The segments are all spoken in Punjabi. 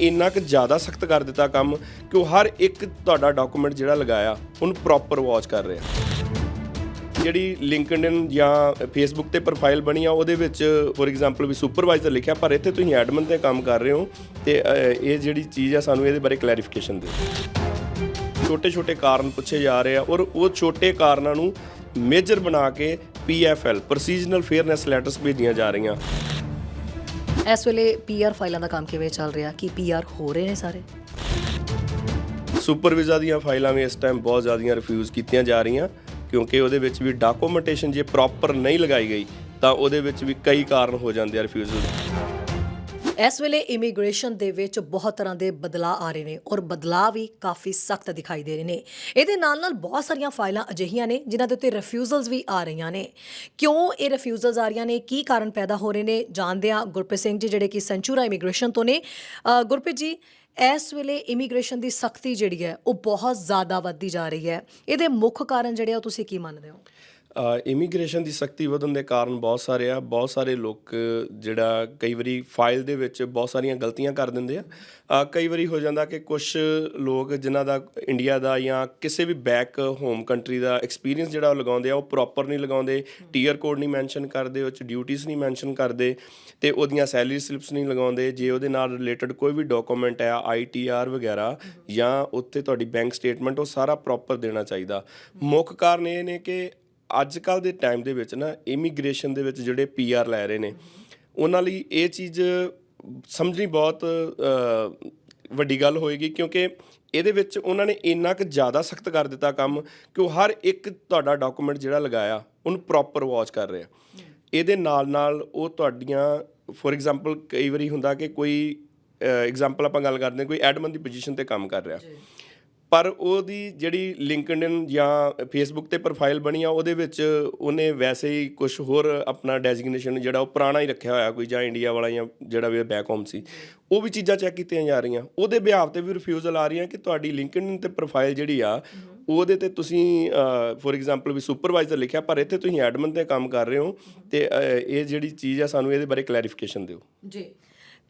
ਇੰਨਾ ਕੁ ਜ਼ਿਆਦਾ ਸਖਤ ਕਰ ਦਿੱਤਾ ਕੰਮ ਕਿ ਉਹ ਹਰ ਇੱਕ ਤੁਹਾਡਾ ਡਾਕੂਮੈਂਟ ਜਿਹੜਾ ਲਗਾਇਆ ਉਹਨੂੰ ਪ੍ਰੋਪਰ ਵਾਚ ਕਰ ਰਿਹਾ। ਜਿਹੜੀ ਲਿੰਕਡਇਨ ਜਾਂ ਫੇਸਬੁੱਕ ਤੇ ਪ੍ਰੋਫਾਈਲ ਬਣੀ ਆ, ਉਹਦੇ ਵਿੱਚ ਫੋਰ ਐਗਜ਼ਾਮਪਲ ਵੀ ਸੁਪਰਵਾਈਜ਼ਰ ਲਿਖਿਆ, ਪਰ ਇੱਥੇ ਤੁਸੀਂ ਐਡਮਨ ਤੇ ਕੰਮ ਕਰ ਰਹੇ ਹੋ ਤੇ ਇਹ ਜਿਹੜੀ ਚੀਜ਼ ਆ, ਸਾਨੂੰ ਇਹਦੇ ਬਾਰੇ ਕਲੈਰੀਫਿਕੇਸ਼ਨ ਦਿਓ। ਛੋਟੇ ਛੋਟੇ ਕਾਰਨ ਪੁੱਛੇ ਜਾ ਰਹੇ ਆ ਔਰ ਉਹ ਛੋਟੇ ਕਾਰਨਾਂ ਨੂੰ ਮੇਜਰ ਬਣਾ ਕੇ ਪੀਐਫਐਲ ਪ੍ਰੋਸੀਜਨਲ ਫੇਅਰਨੈਸ ਲੈਟਰਸ ਭੇਜੀਆਂ ਜਾ ਰਹੀਆਂ। ਇਸ ਵੇਲੇ ਪੀਆਰ ਫਾਈਲਾਂ ਦਾ ਕੰਮ ਕਿਵੇਂ ਚੱਲ ਰਿਹਾ? ਕੀ ਪੀਆਰ ਹੋ ਰਹੇ ਨੇ ਸਾਰੇ? ਸੁਪਰ ਵੀਜ਼ਾ ਦੀਆਂ ਫਾਈਲਾਂ ਵੀ ਇਸ ਟਾਈਮ ਬਹੁਤ ਜ਼ਿਆਦੀਆਂ ਰਿਫਿਊਜ਼ ਕੀਤੀਆਂ ਜਾ ਰਹੀਆਂ, ਕਿਉਂਕਿ ਉਹਦੇ ਵਿੱਚ ਵੀ ਡਾਕੂਮੈਂਟੇਸ਼ਨ ਜੇ ਪ੍ਰੋਪਰ ਨਹੀਂ ਲਗਾਈ ਗਈ, ਤਾਂ ਉਹਦੇ ਵਿੱਚ ਵੀ ਕਈ ਕਾਰਨ ਹੋ ਜਾਂਦੇ ਆ ਰਿਫਿਊਜ਼ਲ ਇਸ ਵੇਲੇ ਇਮੀਗ੍ਰੇਸ਼ਨ ਦੇ ਵਿੱਚ ਬਹੁਤ ਤਰ੍ਹਾਂ ਦੇ ਬਦਲਾਅ ਆ ਰਹੇ ਨੇ ਔਰ ਬਦਲਾਅ ਵੀ ਕਾਫੀ ਸਖਤ ਦਿਖਾਈ ਦੇ ਰਹੇ ਨੇ। ਇਹਦੇ ਨਾਲ ਨਾਲ ਬਹੁਤ ਸਾਰੀਆਂ ਫਾਈਲਾਂ ਅਜਿਹੀਆਂ ਨੇ ਜਿਨ੍ਹਾਂ ਦੇ ਉੱਤੇ ਰਿਫਿਊਜ਼ਲਸ ਵੀ ਆ ਰਹੀਆਂ ਨੇ। ਕਿਉਂ ਇਹ ਰਿਫਿਊਜ਼ਲਸ ਆ ਰਹੀਆਂ ਨੇ? ਕੀ ਕਾਰਨ ਪੈਦਾ ਹੋ ਰਹੇ ਨੇ? ਜਾਣਦੇ ਆ ਗੁਰਪ੍ਰੀਤ ਸਿੰਘ ਜੀ ਜਿਹੜੇ ਕਿ ਸੈਂਚੂਰਾ ਇਮੀਗ੍ਰੇਸ਼ਨ ਤੋਂ ਨੇ। ਗੁਰਪ੍ਰੀਤ ਜੀ, ਇਸ ਵੇਲੇ ਇਮੀਗ੍ਰੇਸ਼ਨ ਦੀ ਸਖਤੀ ਜਿਹੜੀ ਹੈ ਉਹ ਬਹੁਤ ਜ਼ਿਆਦਾ ਵੱਧਦੀ ਜਾ ਰਹੀ ਹੈ। ਇਹਦੇ ਮੁੱਖ ਕਾਰਨ ਜਿਹੜੇ ਆ ਉਹ ਤੁਸੀਂ ਕੀ ਮੰਨਦੇ ਹੋ? ਇਮੀਗ੍ਰੇਸ਼ਨ ਦੀ ਸਖਤੀ ਵਧਣ ਦੇ ਕਾਰਨ ਬਹੁਤ ਸਾਰੇ ਆ, ਬਹੁਤ ਸਾਰੇ ਲੋਕ ਜਿਹੜਾ ਕਈ ਵਾਰੀ ਫਾਈਲ ਦੇ ਵਿੱਚ ਬਹੁਤ ਸਾਰੀਆਂ ਗਲਤੀਆਂ ਕਰ ਦਿੰਦੇ ਆ। ਕਈ ਵਾਰੀ ਹੋ ਜਾਂਦਾ ਕਿ ਕੁਝ ਲੋਕ ਜਿਨ੍ਹਾਂ ਦਾ ਇੰਡੀਆ ਦਾ ਜਾਂ ਕਿਸੇ ਵੀ ਬੈਕ ਹੋਮ ਕੰਟਰੀ ਦਾ ਐਕਸਪੀਰੀਅੰਸ ਜਿਹੜਾ ਉਹ ਲਗਾਉਂਦੇ ਆ, ਉਹ ਪ੍ਰੋਪਰ ਨਹੀਂ ਲਗਾਉਂਦੇ ਟੀਅਰ ਕੋਡ ਨਹੀਂ ਮੈਂਸ਼ਨ ਕਰਦੇ, ਉਹ ਚ ਡਿਊਟੀਆਂ ਨਹੀਂ ਮੈਂਸ਼ਨ ਕਰਦੇ ਤੇ ਉਹਦੀਆਂ ਸੈਲਰੀ ਸਲਿੱਪਸ ਨਹੀਂ ਲਗਾਉਂਦੇ। ਜੇ ਉਹਦੇ ਨਾਲ ਰਿਲੇਟਡ ਕੋਈ ਵੀ ਡਾਕੂਮੈਂਟ ਹੈ ਆਈਟੀਆਰ ਵਗੈਰਾ ਜਾਂ ਉੱਤੇ ਤੁਹਾਡੀ ਬੈਂਕ ਸਟੇਟਮੈਂਟ ਉਹ ਸਾਰਾ ਪ੍ਰੋਪਰ ਦੇਣਾ ਚਾਹੀਦਾ। ਮੁੱਖ ਕਾਰਨ ਇਹ ਨੇ ਕਿ ਅੱਜ ਕੱਲ ਦੇ ਟਾਈਮ ਦੇ ਵਿੱਚ ਨਾ ਇਮੀਗ੍ਰੇਸ਼ਨ ਦੇ ਵਿੱਚ ਜਿਹੜੇ ਪੀਆਰ ਲੈ ਰਹੇ ਨੇ, ਉਹਨਾਂ ਲਈ ਇਹ ਚੀਜ਼ ਸਮਝਣੀ ਬਹੁਤ ਵੱਡੀ ਗੱਲ ਹੋਏਗੀ ਕਿਉਂਕਿ ਇਹਦੇ ਵਿੱਚ ਉਹਨਾਂ ਨੇ ਇੰਨਾ ਕੁ ਜ਼ਿਆਦਾ ਸਖਤ ਕਰ ਦਿੱਤਾ ਕੰਮ ਕਿ ਉਹ ਹਰ ਇੱਕ ਤੁਹਾਡਾ ਡਾਕੂਮੈਂਟ ਜਿਹੜਾ ਲਗਾਇਆ, ਉਹਨੂੰ ਪ੍ਰੋਪਰ ਵਾਚ ਕਰ ਰਿਹਾ। ਇਹਦੇ ਨਾਲ ਨਾਲ ਉਹ ਤੁਹਾਡੀਆਂ ਫੋਰ ਐਗਜ਼ਾਮਪਲ ਕਈ ਵਾਰੀ ਹੁੰਦਾ ਕਿ ਕੋਈ ਐਗਜ਼ਾਮਪਲ ਆਪਾਂ ਗੱਲ ਕਰਦੇ ਹਾਂ, ਕੋਈ ਐਡਮਨ ਦੀ ਪੋਜੀਸ਼ਨ ਤੇ ਕੰਮ ਕਰ ਰਿਹਾ। ਪਰ ਉਹਦੀ ਜਿਹੜੀ ਲਿੰਕਡਇਨ ਜਾਂ ਫੇਸਬੁੱਕ ਤੇ ਪ੍ਰੋਫਾਈਲ ਬਣੀ ਆ, ਉਹਦੇ ਵਿੱਚ ਉਹਨੇ ਵੈਸੇ ਹੀ ਕੁਝ ਹੋਰ ਆਪਣਾ ਡੈਜ਼ਿਗਨੇਸ਼ਨ ਜਿਹੜਾ ਉਹ ਪੁਰਾਣਾ ਹੀ ਰੱਖਿਆ ਹੋਇਆ ਕੋਈ ਜਾਂ ਇੰਡੀਆ ਵਾਲਾ ਜਾਂ ਜਿਹੜਾ ਵੀ ਬੈਕ ਹੋਮ ਸੀ, ਉਹ ਵੀ ਚੀਜ਼ਾਂ ਚੈੱਕ ਕੀਤੀਆਂ ਜਾ ਰਹੀਆਂ। ਉਹਦੇ ਬਿਹਾਵ ਤੇ ਵੀ ਰਿਫਿਊਜ਼ਲ ਆ ਰਹੀਆਂ ਕਿ ਤੁਹਾਡੀ ਲਿੰਕਡਇਨ ਤੇ ਪ੍ਰੋਫਾਈਲ ਜਿਹੜੀ ਆ, ਉਹਦੇ ਤੇ ਤੁਸੀਂ ਫੋਰ ਐਗਜ਼ਾਮਪਲ ਵੀ ਸੁਪਰਵਾਈਜ਼ਰ ਲਿਖਿਆ, ਪਰ ਇੱਥੇ ਤੁਸੀਂ ਐਡਮਨ ਤੇ ਕੰਮ ਕਰ ਰਹੇ ਹੋ ਤੇ ਇਹ ਜਿਹੜੀ ਚੀਜ਼ ਆ, ਸਾਨੂੰ ਇਹਦੇ ਬਾਰੇ ਕਲੈਰੀਫਿਕੇਸ਼ਨ ਦਿਓ। ਜੀ।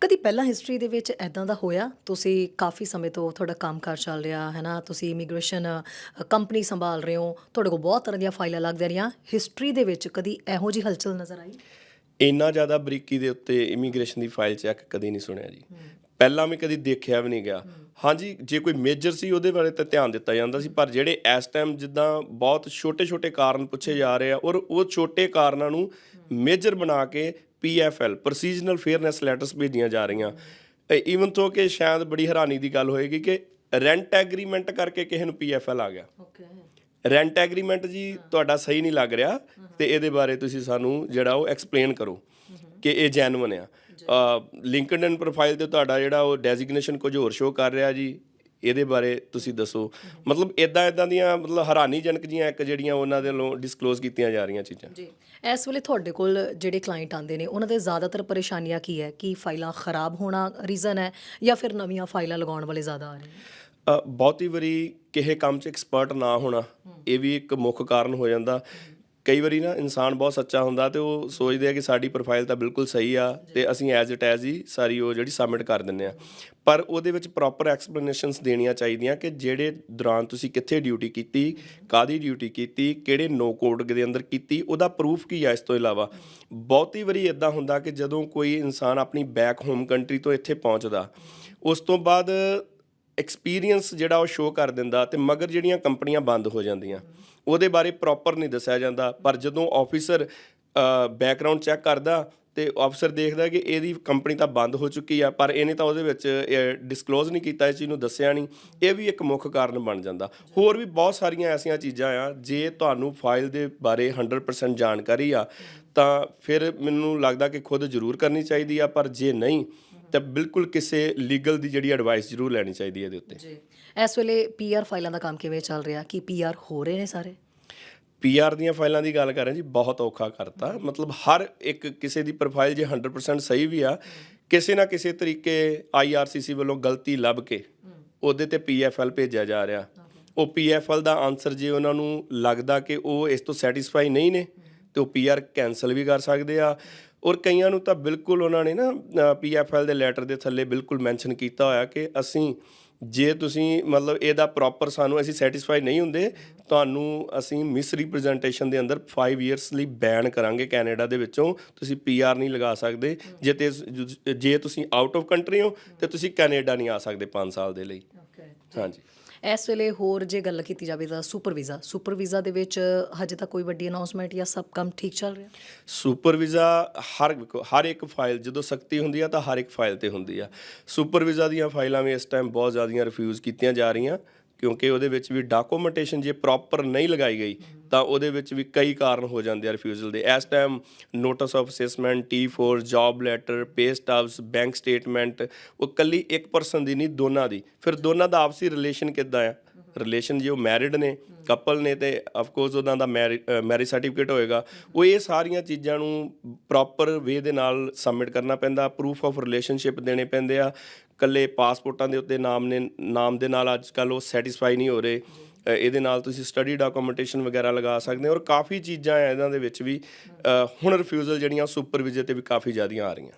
ਕਦੀ ਪਹਿਲਾਂ ਹਿਸਟਰੀ ਦੇ ਵਿੱਚ ਐਦਾਂ ਦਾ ਹੋਇਆ? ਤੁਸੀਂ ਕਾਫੀ ਸਮੇਂ ਤੋਂ ਤੁਹਾਡਾ ਕੰਮਕਾਰ ਚੱਲ ਰਿਹਾ ਹੈ ਨਾ ਤੁਸੀਂ ਇਮੀਗ੍ਰੇਸ਼ਨ ਕੰਪਨੀ ਸੰਭਾਲ ਰਹੇ ਹੋ ਤੁਹਾਡੇ ਕੋਲ ਬਹੁਤ ਤਰ੍ਹਾਂ ਦੀਆਂ ਫਾਈਲਾਂ ਲੱਗਦੀਆਂ ਰਹੀਆਂ। ਹਿਸਟਰੀ ਦੇ ਵਿੱਚ ਕਦੀ ਇਹੋ ਜੀ ਹਲਚਲ ਨਜ਼ਰ ਆਈ? ਇੰਨਾ ਜ਼ਿਆਦਾ ਬਰੀਕੀ ਦੇ ਉੱਤੇ ਇਮੀਗ੍ਰੇਸ਼ਨ ਦੀ ਫਾਈਲ ਚੈੱਕ ਕਦੀ ਨਹੀਂ ਸੁਣਿਆ ਜੀ। ਪਹਿਲਾਂ ਵੀ ਕਦੀ ਦੇਖਿਆ ਵੀ ਨਹੀਂ ਗਿਆ। ਹਾਂਜੀ ਜੇ ਕੋਈ ਮੇਜਰ ਸੀ ਉਹਦੇ ਬਾਰੇ ਤਾਂ ਧਿਆਨ ਦਿੱਤਾ ਜਾਂਦਾ ਸੀ ਪਰ ਜਿਹੜੇ ਇਸ ਟਾਈਮ ਜਿੱਦਾਂ ਬਹੁਤ ਛੋਟੇ-ਛੋਟੇ ਕਾਰਨ ਪੁੱਛੇ ਜਾ ਰਹੇ ਆ ਔਰ ਉਹ ਛੋਟੇ ਕਾਰਨਾਂ ਨੂੰ ਮੇਜਰ ਬਣਾ ਕੇ ਪੀਐਫਐਲ ਪ੍ਰੋਸੀਜਨਲ ਫੇਅਰਨੈਸ ਲੈਟਰਸ ਭੇਜੀਆਂ ਜਾ ਰਹੀਆਂ। ਈਵਨ ਤੋਂ ਕਿ ਸ਼ਾਇਦ ਬੜੀ ਹੈਰਾਨੀ ਦੀ ਗੱਲ ਹੋਏਗੀ ਕਿ ਰੈਂਟ ਐਗਰੀਮੈਂਟ ਕਰਕੇ ਕਿਸੇ ਨੂੰ ਪੀਐਫਐਲ ਆ ਗਿਆ। ਓਕੇ ਰੈਂਟ ਐਗਰੀਮੈਂਟ ਜੀ ਤੁਹਾਡਾ ਸਹੀ ਨਹੀਂ ਲੱਗ ਰਿਹਾ ਤੇ ਇਹਦੇ ਬਾਰੇ ਤੁਸੀਂ ਸਾਨੂੰ ਜਿਹੜਾ ਉਹ ਐਕਸਪਲੇਨ ਕਰੋ। ਕਿ ਇਹ ਜੈਨੂਇਨ ਆ। ਲਿੰਕਡਇਨ ਪ੍ਰੋਫਾਈਲ ਤੇ ਤੁਹਾਡਾ ਜਿਹੜਾ ਉਹ ਡੈਜ਼ਿਗਨੇਸ਼ਨ ਕੁਝ ਹੋਰ ਸ਼ੋ ਕਰ ਰਿਹਾ ਜੀ ਇਹਦੇ ਬਾਰੇ ਤੁਸੀਂ ਦੱਸੋ। ਮਤਲਬ ਇਦਾਂ ਇਦਾਂ ਦੀਆਂ ਮਤਲਬ ਹੈਰਾਨੀਜਨਕ ਜੀਆਂ ਇੱਕ ਜਿਹੜੀਆਂ ਉਹਨਾਂ ਦੇ ਵੱਲੋਂ ਡਿਸਕਲੋਜ਼ ਕੀਤੀਆਂ ਜਾ ਰਹੀਆਂ ਚੀਜ਼ਾਂ। ਜੀ ਇਸ ਵੇਲੇ ਤੁਹਾਡੇ ਕੋਲ ਜਿਹੜੇ ਕਲਾਇੰਟ ਆਉਂਦੇ ਨੇ ਉਹਨਾਂ ਦੇ ਜ਼ਿਆਦਾਤਰ ਪਰੇਸ਼ਾਨੀਆਂ ਕੀ ਹੈ? ਕਿ ਫਾਈਲਾਂ ਖਰਾਬ ਹੋਣਾ ਰੀਜ਼ਨ ਹੈ ਜਾਂ ਫਿਰ ਨਵੀਆਂ ਫਾਈਲਾਂ ਲਗਾਉਣ ਵਾਲੇ ਜ਼ਿਆਦਾ ਆ ਰਹੇ ਨੇ? ਬਹੁਤੀ ਵਾਰੀ ਕਿਸੇ ਕੰਮ 'ਚ ਐਕਸਪਰਟ ਨਾ ਹੋਣਾ ਇਹ ਵੀ ਇੱਕ ਮੁੱਖ ਕਾਰਨ ਹੋ ਜਾਂਦਾ। ਕਈ ਵਾਰੀ ਨਾ ਇਨਸਾਨ ਬਹੁਤ ਸੱਚਾ ਹੁੰਦਾ ਤੇ ਉਹ ਸੋਚਦੇ ਆ ਕਿ ਸਾਡੀ ਪ੍ਰੋਫਾਈਲ ਤਾਂ ਬਿਲਕੁਲ ਸਹੀ ਆ ਤੇ ਅਸੀਂ ਐਜ਼ ਇਟ ਐਜ਼ ਹੀ ਸਾਰੀ ਉਹ ਜਿਹੜੀ ਸਬਮਿਟ ਕਰ ਦਿੰਨੇ ਆ। ਪਰ ਉਹਦੇ ਵਿੱਚ ਪ੍ਰੋਪਰ ਐਕਸਪਲੇਨੇਸ਼ਨਸ ਦੇਣੀਆਂ ਚਾਹੀਦੀਆਂ ਕਿ ਜਿਹੜੇ ਦੌਰਾਨ ਤੁਸੀਂ ਕਿੱਥੇ ਡਿਊਟੀ ਕੀਤੀ ਕਾਦੀ ਡਿਊਟੀ ਕੀਤੀ ਕਿਹੜੇ ਨੋ ਕੋਡ ਦੇ ਅੰਦਰ ਕੀਤੀ ਉਹਦਾ ਪ੍ਰੂਫ ਕੀ ਆ ਇਸ ਤੋਂ ਇਲਾਵਾ? ਬਹੁਤੀ ਵਾਰੀ ਇਦਾਂ ਹੁੰਦਾ ਕਿ ਜਦੋਂ ਕੋਈ ਇਨਸਾਨ ਆਪਣੀ ਬੈਕ ਹੋਮ ਕੰਟਰੀ ਤੋਂ ਇੱਥੇ ਪਹੁੰਚਦਾ ਉਸ ਤੋਂ ਬਾਅਦ ਐਕਸਪੀਰੀਅੰਸ ਜਿਹੜਾ ਉਹ ਸ਼ੋਅ ਕਰ ਦਿੰਦਾ ਤੇ ਮਗਰ ਜਿਹੜੀਆਂ ਕੰਪਨੀਆਂ ਬੰਦ ਹੋ ਜਾਂਦੀਆਂ। ਉਹਦੇ ਬਾਰੇ ਪ੍ਰੋਪਰ ਨਹੀਂ ਦੱਸਿਆ ਜਾਂਦਾ। ਪਰ ਜਦੋਂ ਆਫੀਸਰ ਬੈਕਗ੍ਰਾਉਂਡ ਚੈੱਕ ਕਰਦਾ ਤੇ ਅਫਸਰ ਦੇਖਦਾ ਕਿ ਇਹਦੀ ਕੰਪਨੀ ਤਾਂ ਬੰਦ ਹੋ ਚੁੱਕੀ ਆ, ਪਰ ਇਹਨੇ ਤਾਂ ਉਹਦੇ ਵਿੱਚ ਡਿਸਕਲੋਜ਼ ਨਹੀਂ ਕੀਤਾ, ਇਸ ਚੀਜ਼ ਨੂੰ ਦੱਸਿਆ ਨਹੀਂ। ਇਹ ਵੀ ਇੱਕ ਮੁੱਖ ਕਾਰਨ ਬਣ ਜਾਂਦਾ। ਹੋਰ ਵੀ ਬਹੁਤ ਸਾਰੀਆਂ ਐਸੀਆਂ ਚੀਜ਼ਾਂ ਆ, ਜੇ ਤੁਹਾਨੂੰ ਫਾਈਲ ਦੇ ਬਾਰੇ 100% ਜਾਣਕਾਰੀ ਆ, ਤਾਂ ਫਿਰ ਮੈਨੂੰ ਲੱਗਦਾ ਕਿ ਖੁਦ ਜ਼ਰੂਰ ਕਰਨੀ ਚਾਹੀਦੀ ਆ, ਪਰ ਜੇ ਨਹੀਂ ਤਾਂ ਬਿਲਕੁਲ ਕਿਸੇ ਲੀਗਲ ਦੀ ਜਿਹੜੀ ਐਡਵਾਈਸ ਜ਼ਰੂਰ ਲੈਣੀ ਚਾਹੀਦੀ ਹੈ ਇਹਦੇ ਉੱਤੇ। ਜੀ। ਇਸ ਵੇਲੇ ਪੀਆਰ ਫਾਈਲਾਂ ਦਾ ਕੰਮ ਕਿਵੇਂ ਚੱਲ ਰਿਹਾ? ਕੀ ਪੀਆਰ ਹੋ ਰਹੇ ਨੇ ਸਾਰੇ? ਪੀਆਰ ਦੀਆਂ ਫਾਈਲਾਂ ਦੀ ਗੱਲ ਕਰਾਂ ਜੀ ਬਹੁਤ ਔਖਾ ਕਰਤਾ। ਮਤਲਬ ਹਰ ਇੱਕ ਕਿਸੇ ਦੀ ਪ੍ਰੋਫਾਈਲ ਜੇ 100% ਸਹੀ ਵੀ ਆ ਕਿਸੇ ਨਾ ਕਿਸੇ ਤਰੀਕੇ ਆਈਆਰਸੀਸੀ ਵੱਲੋਂ ਗਲਤੀ ਲੱਭ ਕੇ ਉਹਦੇ ਤੇ ਪੀਐਫਐਲ ਭੇਜਿਆ ਜਾ ਰਿਹਾ। ਉਹ ਪੀਐਫਐਲ ਦਾ ਆਨਸਰ ਜੇ ਉਹਨਾਂ ਨੂੰ ਲੱਗਦਾ ਕਿ ਉਹ ਇਸ ਤੋਂ ਸੈਟੀਸਫਾਈ ਨਹੀਂ ਨੇ ਤੇ ਉਹ ਪੀਆਰ ਕੈਨਸਲ ਵੀ ਕਰ ਸਕਦੇ ਆ। ਔਰ ਕਈਆਂ ਨੂੰ ਤਾਂ ਬਿਲਕੁਲ ਉਹਨਾਂ ਨੇ ਨਾ ਪੀਐਫਐਲ ਦੇ ਲੈਟਰ ਦੇ ਥੱਲੇ ਬਿਲਕੁਲ ਮੈਂਸ਼ਨ ਕੀਤਾ ਹੋਇਆ ਕਿ ਅਸੀਂ ਜੇ ਤੁਸੀਂ ਮਤਲਬ ਇਹਦਾ ਪ੍ਰੋਪਰ ਸਾਨੂੰ ਅਸੀਂ ਸੈਟੀਸਫਾਈ ਨਹੀਂ ਹੁੰਦੇ ਤੁਹਾਨੂੰ ਅਸੀਂ ਮਿਸ ਰਿਪਰੈਜ਼ੈਂਟੇਸ਼ਨ ਦੇ ਅੰਦਰ 5 ਇਅਰਸ ਲਈ ਬੈਨ ਕਰਾਂਗੇ ਕੈਨੇਡਾ ਦੇ ਵਿੱਚੋਂ ਤੁਸੀਂ ਪੀਆਰ ਨਹੀਂ ਲਗਾ ਸਕਦੇ ਜੇ ਤੇ ਜੇ ਤੁਸੀਂ ਆਊਟ ਆਫ ਕੰਟਰੀ ਹੋ ਤੇ ਤੁਸੀਂ ਕੈਨੇਡਾ ਨਹੀਂ ਆ ਸਕਦੇ 5 ਸਾਲ ਦੇ ਲਈ। ਹਾਂਜੀ। ਇਸ ਵੇਲੇ ਹੋਰ ਜੇ ਗੱਲ ਕੀਤੀ ਜਾਵੇ ਤਾਂ ਸੁਪਰ ਵੀਜ਼ਾ ਸੁਪਰ ਵੀਜ਼ਾ ਦੇ ਵਿੱਚ ਹਜੇ ਤੱਕ ਕੋਈ ਵੱਡੀ ਅਨਾਉਂਸਮੈਂਟ ਜਾਂ ਸਭ ਕੰਮ ਠੀਕ ਚੱਲ ਰਿਹਾ? ਸੁਪਰ ਵੀਜ਼ਾ ਹਰ ਹਰ ਇੱਕ ਫਾਈਲ ਜਦੋਂ ਸਖਤੀ ਹੁੰਦੀ ਆ ਤਾਂ ਹਰ ਇੱਕ ਫਾਈਲ ਤੇ ਹੁੰਦੀ ਆ। ਸੁਪਰ ਵੀਜ਼ਾ ਦੀਆਂ ਫਾਈਲਾਂ ਵੀ ਇਸ ਟਾਈਮ ਬਹੁਤ ਜ਼ਿਆਦੀਆਂ ਰਿਫਿਊਜ਼ ਕੀਤੀਆਂ ਜਾ ਰਹੀਆਂ। ਕਿਉਂਕਿ ਉਹਦੇ ਵਿੱਚ ਵੀ ਡਾਕੂਮੈਂਟੇਸ਼ਨ ਜੇ ਪ੍ਰੋਪਰ ਨਹੀਂ ਲਗਾਈ ਗਈ, ਤਾਂ ਉਹਦੇ ਵਿੱਚ ਵੀ ਕਈ ਕਾਰਨ ਹੋ ਜਾਂਦੇ ਆ ਰਿਫਿਊਜ਼ਲ ਦੇ। ਇਸ time notice of assessment T4 job letter pay stubs bank statement ਉਹ ਕੱਲੀ ਇੱਕ ਪਰਸਨ ਦੀ ਨਹੀਂ, ਦੋਨਾਂ ਦੀ। ਫਿਰ ਦੋਨਾਂ ਦਾ ਆਪਸੀ ਰਿਲੇਸ਼ਨ ਕਿੱਦਾਂ ਆ? ਰਿਲੇਸ਼ਨ ਜੇ ਉਹ ਮੈਰਿਡ ਨੇ ਕਪਲ ਨੇ, ਤੇ ਆਫ ਕੋਰਸ ਉਹਨਾਂ ਦਾ ਮੈਰਿਜ ਸਰਟੀਫਿਕੇਟ ਹੋਏਗਾ। ਉਹ ਇਹ ਸਾਰੀਆਂ ਚੀਜ਼ਾਂ ਨੂੰ ਪ੍ਰੋਪਰ ਵੇ ਦੇ ਨਾਲ ਸਬਮਿਟ ਕਰਨਾ ਪੈਂਦਾ ਪ੍ਰੂਫ ਆਫ ਰਿਲੇਸ਼ਨਸ਼ਿਪ ਦੇਣੇ ਪੈਂਦੇ ਆ। ਕੱਲੇ ਪਾਸਪੋਰਟਾਂ ਦੇ ਉੱਤੇ ਨਾਮ ਨੇ, ਨਾਮ ਦੇ ਨਾਲ ਅੱਜ ਕੱਲ ਉਹ ਸੈਟੀਸਫਾਈ ਨਹੀਂ ਹੋ ਰਹੇ। ਇਹਦੇ ਨਾਲ ਤੁਸੀਂ ਸਟੱਡੀ ਡਾਕੂਮੈਂਟੇਸ਼ਨ ਵਗੈਰਾ ਲਗਾ ਸਕਦੇ ਹੋ ਔਰ ਕਾਫੀ ਚੀਜ਼ਾਂ ਆ ਇਹਨਾਂ ਦੇ ਵਿੱਚ ਵੀ ਹੁਣ ਰਿਫਿਊਜ਼ਲ ਜਿਹੜੀਆਂ ਸੁਪਰ ਤੇ ਵੀ ਕਾਫੀ ਜ਼ਿਆਦੀਆਂ ਆ ਰਹੀਆਂ।